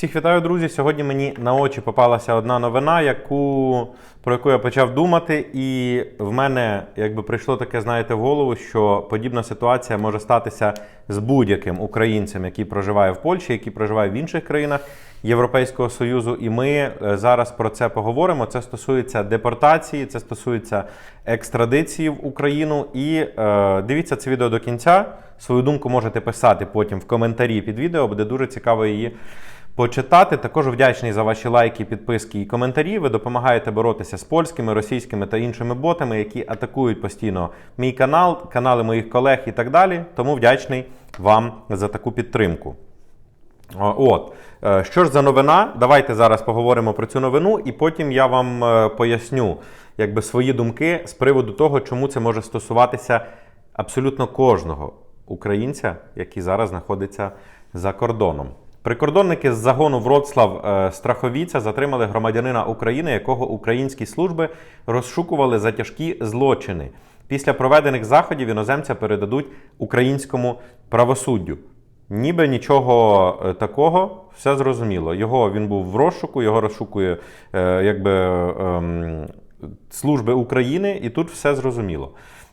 Всіх вітаю, друзі. Сьогодні мені на очі попалася одна новина, яку, про яку я почав думати, і в мене якби прийшло таке, знаєте, в голову, що подібна ситуація може статися з будь-яким українцем, який проживає в Польщі, який проживає в інших країнах Європейського Союзу. І ми е, зараз про це поговоримо. Це стосується депортації, це стосується екстрадиції в Україну. І е, дивіться це відео до кінця. Свою думку можете писати потім в коментарі під відео, буде дуже цікаво її почитати. Також вдячний за ваші лайки, підписки і коментарі. Ви допомагаєте боротися з польськими, російськими та іншими ботами, які атакують постійно мій канал, канали моїх колег і так далі. Тому вдячний вам за таку підтримку. От, Е, що ж за новина? Давайте зараз поговоримо про цю новину, і потім я вам е, поясню якби, свої думки з приводу того, чому це може стосуватися абсолютно кожного українця, який зараз знаходиться за кордоном. Прикордонники з загону Вроцлав е, Страховіця затримали громадянина України, якого українські служби розшукували за тяжкі злочини. Після проведених заходів іноземця передадуть українському правосуддю. Ніби нічого е, такого, все зрозуміло. Його він був в розшуку, його розшукує е, якби, ем, служби України, і тут все зрозуміло.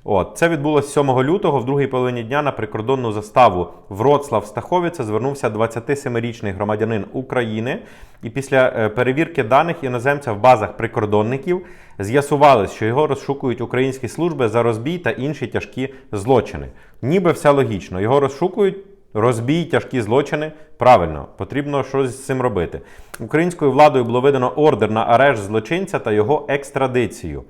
От це відбулося 7 лютого, в другій половині дня на прикордонну заставу Вроцлав Стаховиця звернувся 27-річний громадянин України. І після е, перевірки даних іноземця в базах прикордонників з'ясувалось, що його розшукують українські служби за розбій та інші тяжкі злочини. Ніби все логічно. Його розшукують. Розбій, тяжкі злочини. Правильно, потрібно щось з цим робити. Українською владою було видано ордер на арешт злочинця та його екстрадицію.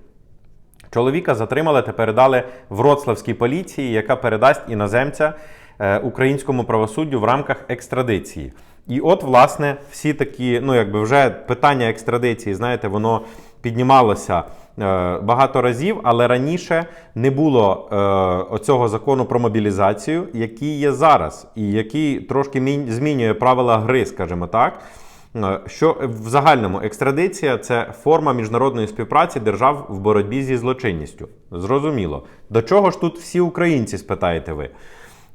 Чоловіка затримали та передали Вроцлавській поліції, яка передасть іноземця е, українському правосуддю в рамках екстрадиції. І от, власне, всі такі, ну якби вже питання екстрадиції, знаєте, воно піднімалося е, багато разів, але раніше не було е, оцього закону про мобілізацію, який є зараз, і який трошки мін- змінює правила гри, скажімо так. Е, Що в загальному екстрадиція це форма міжнародної співпраці держав в боротьбі зі злочинністю. Зрозуміло. До чого ж тут всі українці, спитаєте ви?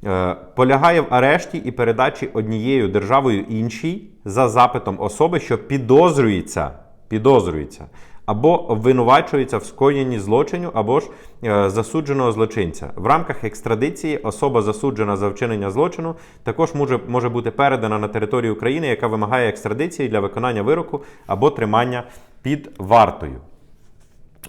Е, Полягає в арешті і передачі однією державою іншій за запитом особи, що підозрюється, підозрюється або обвинувачується в скоєнні злочину, або ж е, засудженого злочинця. В рамках екстрадиції особа засуджена за вчинення злочину також може, може бути передана на територію України, яка вимагає екстрадиції для виконання вироку або тримання під вартою.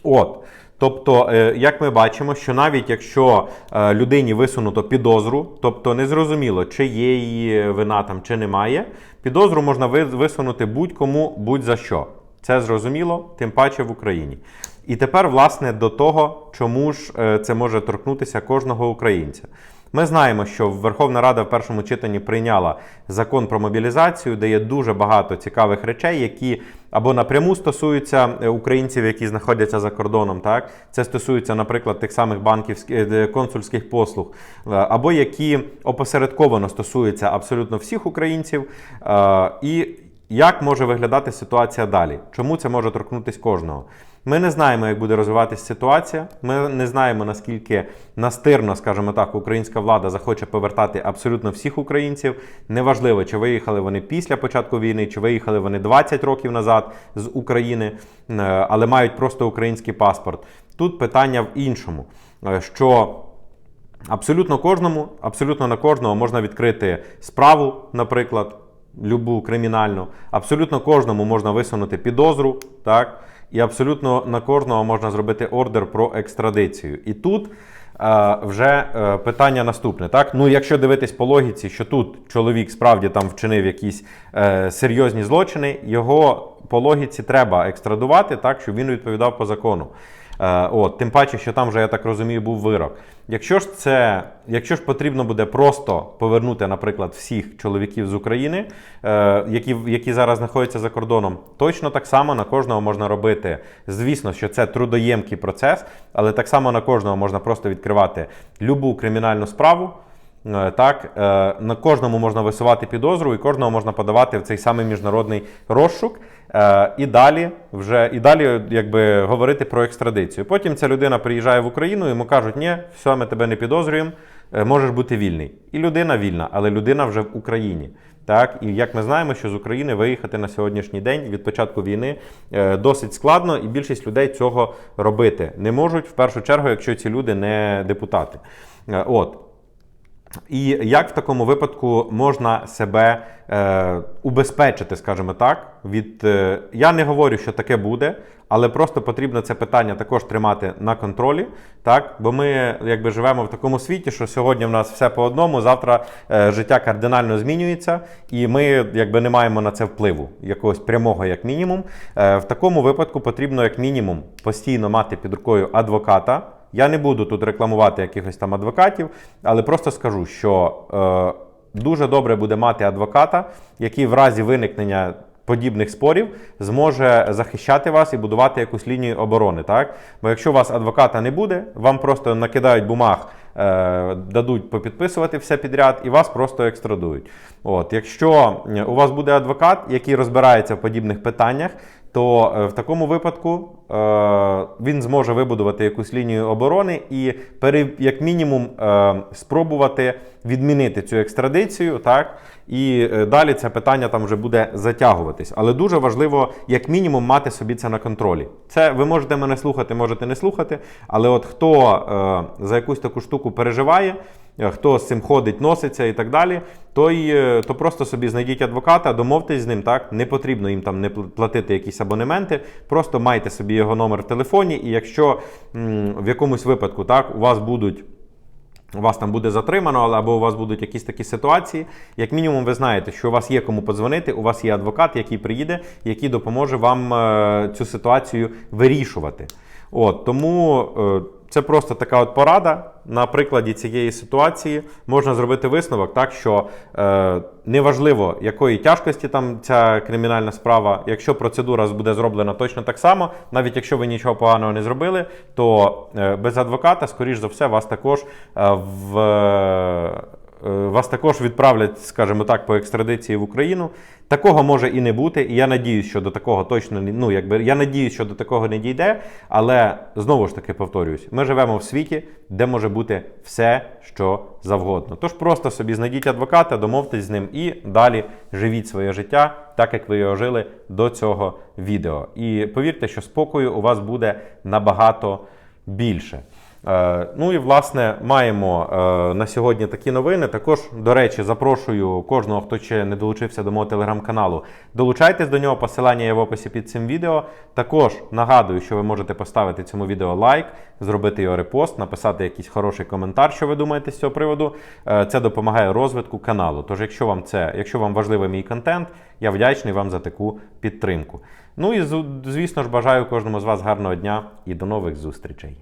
От. Тобто, е, як ми бачимо, що навіть якщо е, людині висунуто підозру, тобто незрозуміло, чи є її вина там, чи немає, підозру можна ви- висунути будь-кому будь-за що. Це зрозуміло, тим паче в Україні. І тепер, власне, до того, чому ж е, це може торкнутися кожного українця. Ми знаємо, що Верховна Рада в першому читанні прийняла закон про мобілізацію, де є дуже багато цікавих речей, які або напряму стосуються е, українців, які знаходяться за кордоном. Так це стосується, наприклад, тих самих банківських е, консульських послуг, е, або які опосередковано стосуються абсолютно всіх українців. І як може виглядати ситуація далі? Чому це може торкнутися кожного? Ми не знаємо, як буде розвиватися ситуація. Ми не знаємо, наскільки настирно, скажімо так, українська влада захоче повертати абсолютно всіх українців. Неважливо, чи виїхали вони після початку війни, чи виїхали вони 20 років назад з України, е, але мають просто український паспорт. Тут питання в іншому, е, що Абсолютно кожному, абсолютно на кожного можна відкрити справу, наприклад, любу кримінальну. Абсолютно кожному можна висунути підозру, так? І абсолютно на кожного можна зробити ордер про екстрадицію. І тут е, вже е, питання наступне. Так? Ну, якщо дивитись по логіці, що тут чоловік справді там вчинив якісь е, серйозні злочини, його по логіці треба екстрадувати, так, щоб він відповідав по закону. Е, От, тим паче, що там вже, я так розумію, був вирок. Якщо ж це, якщо ж потрібно буде просто повернути, наприклад, всіх чоловіків з України, е, які, які зараз знаходяться за кордоном, точно так само на кожного можна робити. Звісно, що це трудоємкий процес, але так само на кожного можна просто відкривати любу кримінальну справу. Е, Так, е, на кожному можна висувати підозру, і кожного можна подавати в цей самий міжнародний розшук. Е, І далі вже і далі якби говорити про екстрадицію. Потім ця людина приїжджає в Україну, йому кажуть, ні, все, ми тебе не підозрюємо. можеш бути вільний. І людина вільна, але людина вже в Україні. Так, і як ми знаємо, що з України виїхати на сьогоднішній день від початку війни досить складно, і більшість людей цього робити не можуть в першу чергу, якщо ці люди не депутати. От. І як в такому випадку можна себе е, убезпечити, скажімо так, від е, я не говорю, що таке буде, але просто потрібно це питання також тримати на контролі, так бо ми якби живемо в такому світі, що сьогодні в нас все по одному, завтра е, життя кардинально змінюється, і ми якби не маємо на це впливу якогось прямого, як мінімум. Е, в такому випадку потрібно, як мінімум, постійно мати під рукою адвоката. Я не буду тут рекламувати якихось там адвокатів, але просто скажу, що е, дуже добре буде мати адвоката, який в разі виникнення подібних спорів зможе захищати вас і будувати якусь лінію оборони. Так? Бо якщо у вас адвоката не буде, вам просто накидають бумаг, дадуть попідписувати все підряд і вас просто екстрадують. От, якщо е, у вас буде адвокат, який розбирається в подібних питаннях, то е, в такому випадку е, він зможе вибудувати якусь лінію оборони і як мінімум е, спробувати відмінити цю екстрадицію, так і е, далі це питання там вже буде затягуватись. Але дуже важливо, як мінімум, мати собі це на контролі. Це ви можете мене слухати, можете не слухати. Але от хто е, за якусь таку штуку переживає, е, хто з цим ходить, носиться і так далі, той е, то просто собі знайдіть адвоката, домовтесь з ним. Так не потрібно їм там не платити якісь абонементи. Просто майте собі його номер в телефоні, і якщо в якомусь випадку так у вас будуть. Вас там буде затримано, але або у вас будуть якісь такі ситуації. Як мінімум, ви знаєте, що у вас є кому подзвонити, у вас є адвокат, який приїде, який допоможе вам е, цю ситуацію вирішувати. От тому це просто така от порада. На прикладі цієї ситуації можна зробити висновок, так що е, неважливо, якої тяжкості там ця кримінальна справа, якщо процедура буде зроблена точно так само, навіть якщо ви нічого поганого не зробили, то е, без адвоката, скоріш за все, вас також е, в. Е, Вас також відправлять, скажімо так, по екстрадиції в Україну. Такого може і не бути, і я надіюсь, що до такого точно ну, якби я надіюсь, що до такого не дійде. Але знову ж таки повторююсь, ми живемо в світі, де може бути все, що завгодно. Тож просто собі знайдіть адвоката, домовтесь з ним і далі живіть своє життя, так як ви його жили до цього відео. І повірте, що спокою у вас буде набагато більше. Е, Ну і власне маємо е, на сьогодні такі новини. Також, до речі, запрошую кожного, хто ще не долучився до мого телеграм-каналу. Долучайтесь до нього, посилання є в описі під цим відео. Також нагадую, що ви можете поставити цьому відео лайк, зробити його репост, написати якийсь хороший коментар, що ви думаєте з цього приводу. Е, Це допомагає розвитку каналу. Тож, якщо вам це, якщо вам важливий мій контент, я вдячний вам за таку підтримку. Ну і звісно ж, бажаю кожному з вас гарного дня і до нових зустрічей.